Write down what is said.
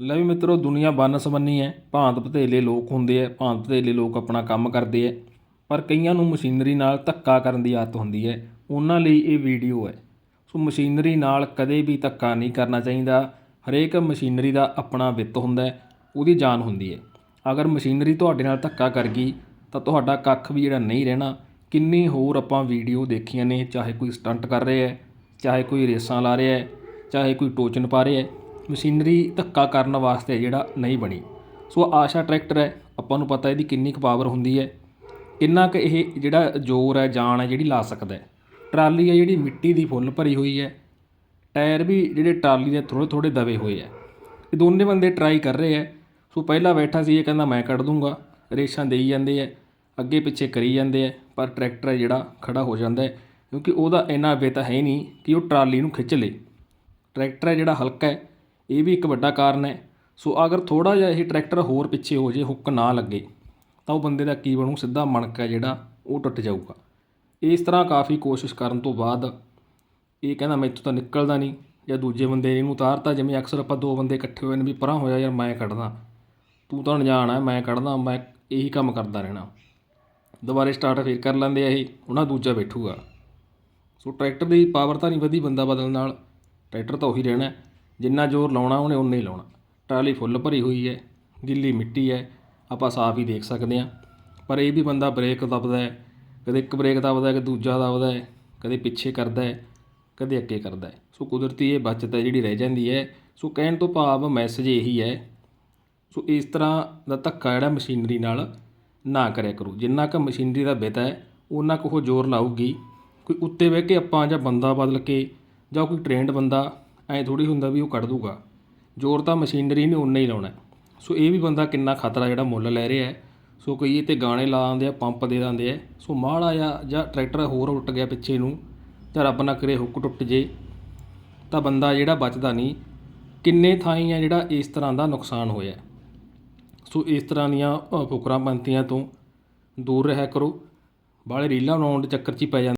ਲੈ ਵੀ ਮਿੱਤਰੋ, ਦੁਨੀਆ ਬੰਨ-ਸੰਵੰਨੀ ਹੈ। ਭਾਂਤ ਭਤੇਲੇ ਲੋਕ ਹੁੰਦੇ ਹੈ, ਭਾਂਤ ਭਤੇਲੇ ਲੋਕ ਆਪਣਾ ਕੰਮ ਕਰਦੇ ਹੈ। ਪਰ ਕਈਆਂ ਨੂੰ ਮਸ਼ੀਨਰੀ ਨਾਲ ਧੱਕਾ ਕਰਨ ਦੀ ਆਦਤ ਹੁੰਦੀ ਹੈ। ਉਹਨਾਂ ਲਈ ਇਹ ਵੀਡੀਓ ਹੈ। ਸੋ ਮਸ਼ੀਨਰੀ ਨਾਲ ਕਦੇ ਵੀ ਧੱਕਾ ਨਹੀਂ ਕਰਨਾ ਚਾਹੀਦਾ। ਹਰੇਕ ਮਸ਼ੀਨਰੀ ਦਾ ਆਪਣਾ ਵਿੱਤ ਹੁੰਦਾ ਉਹਦੀ ਜਾਨ ਹੁੰਦੀ ਹੈ। ਅਗਰ ਮਸ਼ੀਨਰੀ ਤੁਹਾਡੇ ਨਾਲ ਧੱਕਾ ਕਰ ਗਈ, ਤਾਂ ਤੁਹਾਡਾ ਕੱਖ ਵੀ ਜਿਹੜਾ ਨਹੀਂ ਰਹਿਣਾ। ਕਿੰਨੀ ਹੋਰ ਆਪਾਂ ਵੀਡੀਓ ਦੇਖੀਆਂ ਨੇ, ਚਾਹੇ ਕੋਈ ਸਟੰਟ ਕਰ ਰਿਹਾ ਹੈ, ਚਾਹੇ ਕੋਈ ਰੇਸਾਂ ਲਾ ਰਿਹਾ ਹੈ, ਚਾਹੇ ਕੋਈ ਟੋਚਨ ਪਾ ਰਿਹਾ ਹੈ। ਮਸ਼ੀਨਰੀ ਧੱਕਾ ਕਰਨ ਵਾਸਤੇ ਜਿਹੜਾ ਨਹੀਂ ਬਣੀ। ਸੋ ਆਸ਼ਾ ਟਰੈਕਟਰ ਹੈ, ਆਪਾਂ ਨੂੰ ਪਤਾ ਇਹਦੀ ਕਿੰਨੀ ਕੁ ਪਾਵਰ ਹੁੰਦੀ ਹੈ। ਕਿੰਨਾ ਕੁ ਇਹ ਜਿਹੜਾ ਜ਼ੋਰ ਹੈ, ਜਾਨ ਹੈ, ਜਿਹੜੀ ਲਾ ਸਕਦਾ ਟਰਾਲੀ ਹੈ ਜਿਹੜੀ ਮਿੱਟੀ ਦੀ ਫੁੱਲ ਭਰੀ ਹੋਈ ਹੈ। ਟਾਇਰ ਵੀ ਜਿਹੜੇ ਟਰਾਲੀ ਦੇ ਥੋੜ੍ਹੇ ਥੋੜ੍ਹੇ ਦਬੇ ਹੋਏ ਹੈ। ਇਹ ਦੋਨੇ ਬੰਦੇ ਟਰਾਈ ਕਰ ਰਹੇ ਹੈ। ਸੋ ਪਹਿਲਾਂ ਬੈਠਾ ਸੀ, ਇਹ ਕਹਿੰਦਾ ਮੈਂ ਕੱਢ ਦੂੰਗਾ। ਰੇਸ਼ਾਂ ਦੇਈ ਜਾਂਦੇ ਹੈ, ਅੱਗੇ ਪਿੱਛੇ ਕਰੀ ਜਾਂਦੇ ਹੈ, ਪਰ ਟਰੈਕਟਰ ਹੈ ਜਿਹੜਾ ਖੜਾ ਹੋ ਜਾਂਦਾ ਹੈ। ਕਿਉਂਕਿ ਉਹਦਾ ਇੰਨਾ ਵਿੱਤ ਹੈ ਨਹੀਂ ਕਿ ਉਹ ਟਰਾਲੀ ਨੂੰ ਖਿੱਚ ਲੇ। ਟਰੈਕਟਰ ਹੈ ਜਿਹੜਾ ਹਲਕਾ ਹੈ ਇਹ ਵੀ ਇੱਕ ਵੱਡਾ ਕਾਰਨ ਹੈ। ਸੋ ਅਗਰ ਥੋੜਾ ਜਿਹਾ ਇਹ ਟਰੈਕਟਰ ਹੋਰ ਪਿੱਛੇ ਹੋ ਜੇ, ਹੁੱਕ ਨਾ ਲੱਗੇ, ਤਾਂ ਉਹ ਬੰਦੇ ਦਾ ਕੀ ਬਣੂ? ਸਿੱਧਾ ਮਣਕ ਹੈ ਜਿਹੜਾ, ਉਹ ਟੁੱਟ ਜਾਊਗਾ। ਇਸ ਤਰ੍ਹਾਂ ਕਾਫੀ ਕੋਸ਼ਿਸ਼ ਕਰਨ ਤੋਂ ਬਾਅਦ ਇਹ ਕਹਿੰਦਾ ਮੈਥੋਂ ਤਾਂ ਨਿਕਲਦਾ ਨਹੀਂ। ਜਾਂ ਦੂਜੇ ਬੰਦੇ ਨੇ ਇਹਨੂੰ ਉਤਾਰਤਾ, ਜਿਵੇਂ ਅਕਸਰ ਆਪਾਂ ਦੋ ਬੰਦੇ ਇਕੱਠੇ ਹੋਏ ਨੇ ਵੀ, ਪਰਾਂ ਹੋਇਆ ਯਾਰ, ਮੈਂ ਕੱਢਦਾ ਤੂੰ ਤਾਂ ਅਣਜਾਣ ਹੈ ਮੈਂ ਕੱਢਦਾ ਮੈਂ ਇਹੀ ਕੰਮ ਕਰਦਾ ਰਹਿਣਾ। ਦੁਬਾਰੇ ਸਟਾਰਟ ਫੇਰ ਕਰ ਲੈਂਦੇ ਆ ਇਹ, ਉਹਨਾਂ ਦੂਜਾ ਬੈਠੂਗਾ। ਸੋ ਟਰੈਕਟਰ ਦੀ ਪਾਵਰ ਤਾਂ ਨਹੀਂ ਵਧੀ ਬੰਦਾ ਬਦਲਣ ਨਾਲ। ਟਰੈਕਟਰ ਤਾਂ ਉਹੀ ਰਹਿਣਾ। ਜਿੰਨਾ ਜ਼ੋਰ ਲਾਉਣਾ ਉਹਨੇ ਉਨਾ ਹੀ ਲਾਉਣਾ। ਟਰਾਲੀ ਫੁੱਲ ਭਰੀ ਹੋਈ ਹੈ, ਗਿੱਲੀ ਮਿੱਟੀ ਹੈ, ਆਪਾਂ ਸਾਫ਼ ਹੀ ਦੇਖ ਸਕਦੇ ਹਾਂ। ਪਰ ਇਹ ਵੀ ਬੰਦਾ ਬ੍ਰੇਕ ਦੱਬਦਾ ਹੈ, ਕਦੇ ਇੱਕ ਬ੍ਰੇਕ ਦੱਬਦਾ ਕਦੇ ਦੂਜਾ ਦੱਬਦਾ ਹੈ, ਕਦੇ ਪਿੱਛੇ ਕਰਦਾ ਹੈ, ਕਦੇ ਅੱਗੇ ਕਰਦਾ ਹੈ। ਸੋ ਕੁਦਰਤੀ ਇਹ ਬਚਤ ਹੈ ਜਿਹੜੀ ਰਹਿ ਜਾਂਦੀ ਹੈ। ਸੋ ਕਹਿਣ ਤੋਂ ਭਾਵ ਮੈਸੇਜ ਇਹੀ ਹੈ, ਸੋ ਇਸ ਤਰ੍ਹਾਂ ਦਾ ਧੱਕਾ ਜਿਹੜਾ ਮਸ਼ੀਨਰੀ ਨਾਲ ਨਾ ਕਰਿਆ ਕਰੋ। ਜਿੰਨਾ ਕੁ ਮਸ਼ੀਨਰੀ ਦਾ ਬਿਤਾ ਹੈ ਉਹਨਾਂ ਕੁ ਉਹ ਜ਼ੋਰ ਲਾਊਗੀ। ਕੋਈ ਉੱਤੇ ਬਹਿ ਕੇ ਆਪਾਂ ਜਾਂ ਬੰਦਾ ਬਦਲ ਕੇ ਜਾਂ ਕੋਈ ਟ੍ਰੇਨਡ ਬੰਦਾ ਐ ਥੋੜੀ ਹੁੰਦਾ ਵੀ ਉਹ ਕੱਢ ਦੂਗਾ ਜ਼ੋਰ ਤਾਂ ਮਸ਼ੀਨਰੀ ਨੇ ਉਨਾ ਹੀ ਲਾਉਣਾ। ਸੋ ਇਹ ਵੀ ਬੰਦਾ ਕਿੰਨਾ ਖਤਰਾ ਜਿਹੜਾ ਮੁੱਲ ਲੈ ਰਿਹਾ ਸੋ ਕਈ ਇਹ ਤੇ ਗਾਣੇ ਲਾ ਦਿੰਦੇ ਆ ਪੰਪ ਦੇ ਦਿੰਦੇ ਆ। ਸੋ ਮਾੜਾ ਜਿਹਾ ਜਾਂ ਟਰੈਕਟਰ ਹੋਰ ਉੱਟ ਗਿਆ ਪਿੱਛੇ ਨੂੰ ਜਾਂ ਰੱਬ ਨਾ ਕਰੇ ਹੁੱਕ ਟੁੱਟ ਜੇ ਤਾਂ ਬੰਦਾ ਜਿਹੜਾ ਬਚਦਾ ਨਹੀਂ ਕਿੰਨੇ ਥਾਈਂ ਆ ਜਿਹੜਾ ਇਸ ਤਰ੍ਹਾਂ ਦਾ ਨੁਕਸਾਨ ਹੋਇਆ ਸੋ ਇਸ ਤਰ੍ਹਾਂ ਦੀਆਂ ਅ, ਫੁਕਰਾਂ ਪੰਤੀਆਂ ਤੋਂ ਦੂਰ ਰਿਹਾ ਕਰੋ। ਬਾਹਲੇ ਰੀਲਾਂ ਬਣਾਉਣ ਦੇ ਚੱਕਰ 'ਚ ਹੀ ਪੈ ਜਾਂਦੇ